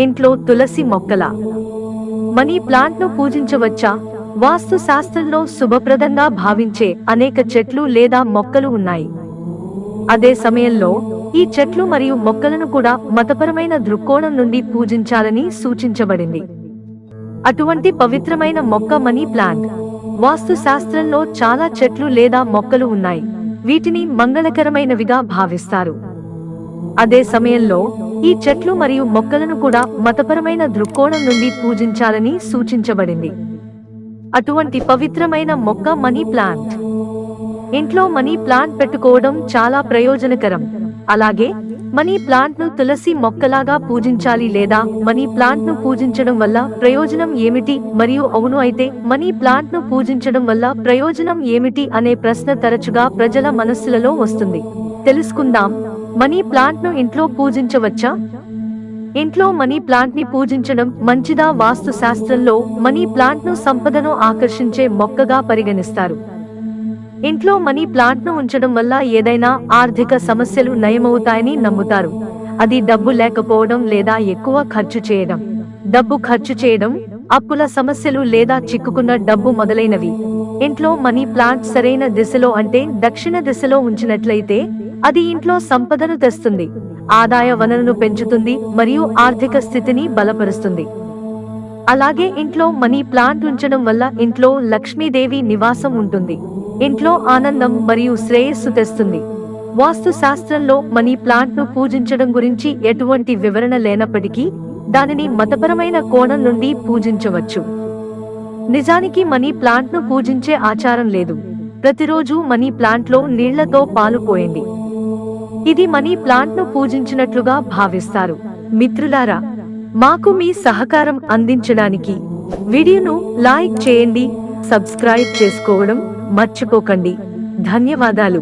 ఇంట్లో తులసి మొక్కల. మనీ ప్లాంట్ను పూజించవచ్చా? వాస్తు శాస్త్రంలో శుభప్రదంగా భావించే అనేక చెట్లు లేదా మొక్కలు ఉన్నాయి. అదే సమయంలో ఈ చెట్లు మరియు మొక్కలను కూడా మతపరమైన దృక్కోణం నుండి పూజించాలని సూచించబడింది. అటువంటి పవిత్రమైన మొక్క మనీ ప్లాంట్. వాస్తు శాస్త్రంలో చాలా చెట్లు లేదా మొక్కలు ఉన్నాయి. వీటిని మంగళకరమైనవిగా భావిస్తారు. అదే సమయంలో ఈ చెట్లు మరియు మొక్కలను కూడా మతపరమైన దృక్కోణం నుండి పూజించాలని సూచించబడింది. అటువంటి పవిత్రమైన మొక్క మనీ ప్లాంట్. ఇంట్లో మనీ ప్లాంట్ పెట్టుకోవడం చాలా ప్రయోజనకరం. అలాగే మనీ ప్లాంట్ను తులసి మొక్కలాగా పూజించాలి లేదా మనీ ప్లాంట్ను పూజించడం వల్ల ప్రయోజనం ఏమిటి మరియు అవును అయితే మనీ ప్లాంట్ను పూజించడం వల్ల ప్రయోజనం ఏమిటి అనే ప్రశ్న తరచుగా ప్రజల మనస్సులలో వస్తుంది. తెలుసుకుందాం. మనీ ప్లాంట్ను ఇంట్లో పూజించవచ్చా? ఇంట్లో మనీ ప్లాంట్ని పూజించడం మంచిదా? వాస్తు శాస్త్రంలో మనీ ప్లాంట్ను సంపదను ఆకర్షించే మొక్కగా పరిగణిస్తారు. ఇంట్లో మనీ ప్లాంట్ను ఉంచడం వల్ల ఏదైనా ఆర్థిక సమస్యలు నయమవుతాయని నమ్ముతారు. అది డబ్బు లేకపోవడం లేదా ఎక్కువ ఖర్చు చేయడం. డబ్బు ఖర్చు చేయడం అప్పుల సమస్యలు లేదా చిక్కుకున్న డబ్బు మొదలైనవి. ఇంట్లో మనీ ప్లాంట్ సరైన దిశలో అంటే దక్షిణ దిశలో ఉంచినట్లయితే అది ఇంట్లో సంపదను తెస్తుంది ఆదాయ వనరును పెంచుతుంది మరియు ఆర్థిక స్థితిని బలపరుస్తుంది. అలాగే ఇంట్లో మనీ ప్లాంట్ ఉంచడం వల్ల ఇంట్లో లక్ష్మీదేవి నివాసం ఉంటుంది. ఇంట్లో ఆనందం మరియు శ్రేయస్సు తెస్తుంది. వాస్తు శాస్త్రంలో మనీ ప్లాంట్ను పూజించడం గురించి ఎటువంటి వివరణ లేనప్పటికీ దానిని మతపరమైన కోణం నుండి పూజించవచ్చు. నిజానికి మనీ ప్లాంట్ను పూజించే ఆచారం లేదు. ప్రతిరోజు మనీ ప్లాంట్లో నీళ్ళతో పాలు పోయండి. ఇది మనీ ప్లాంట్ను పూజించినట్లుగా భావిస్తారు. మిత్రులారా మాకు మీ సహకారం అందించడానికి వీడియోను లైక్ చేయండి సబ్స్క్రైబ్ చేసుకోవడం మర్చిపోకండి. ధన్యవాదాలు.